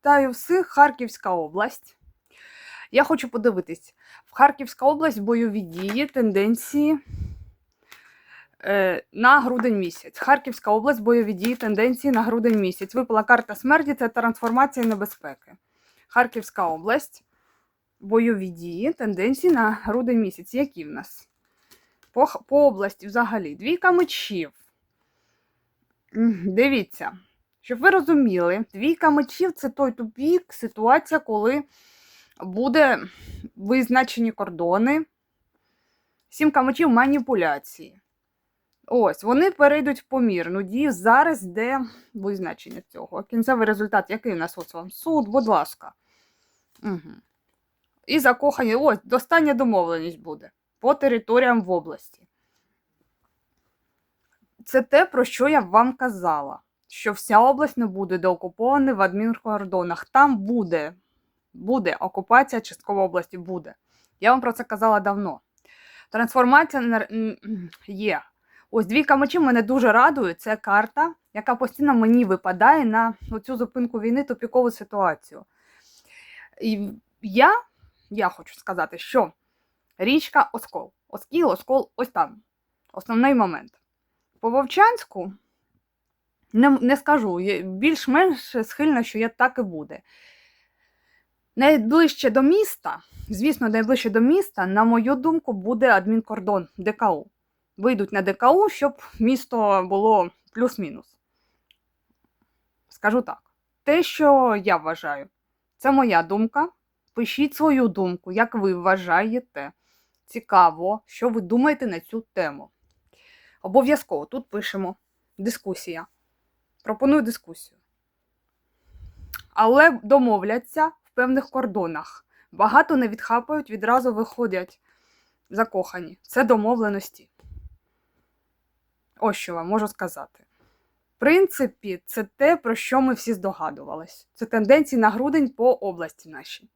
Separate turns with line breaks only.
Вітаю всіх, Харківська область. Я хочу подивитись, в Харківська область бойові дії, тенденції е, на грудень місяць. Харківська область, бойові дії, тенденції на грудень місяць. Випала карта смерті це трансформація небезпеки. Харківська область, бойові дії, тенденції на грудень місяць. Які в нас? По, по області взагалі. Двійка мечів. Дивіться. Щоб ви розуміли, двійка мечів це той тупік, ситуація, коли буде визначені кордони. Сімка мечів маніпуляції. Ось, вони перейдуть в помірну дію. Зараз йде визначення цього. Кінцевий результат, який у нас ось вам суд, будь ласка. Угу. І закохані, ось, достання домовленість буде по територіям в області. Це те, про що я вам казала що вся область не буде деокупована в адмінкордонах. Там буде, буде окупація частково області буде. Я вам про це казала давно. Трансформація є. Ось двійка мечів мене дуже радує. Це карта, яка постійно мені випадає на цю зупинку війни, тупікову ситуацію. І я, я хочу сказати, що річка Оскол. Оскіл, Оскол, ось там. Основний момент. По Вовчанську не, не скажу, більш-менш схильна, що я так і буде. Найближче до міста, звісно, найближче до міста, на мою думку, буде адмінкордон ДКУ. Вийдуть на ДКУ, щоб місто було плюс-мінус. Скажу так. Те, що я вважаю, це моя думка. Пишіть свою думку, як ви вважаєте. Цікаво, що ви думаєте на цю тему. Обов'язково тут пишемо дискусія. Пропоную дискусію. Але домовляться в певних кордонах. Багато не відхапають, відразу виходять закохані. Це домовленості. Ось що вам можу сказати. В принципі, це те, про що ми всі здогадувались. Це тенденції на грудень по області нашій.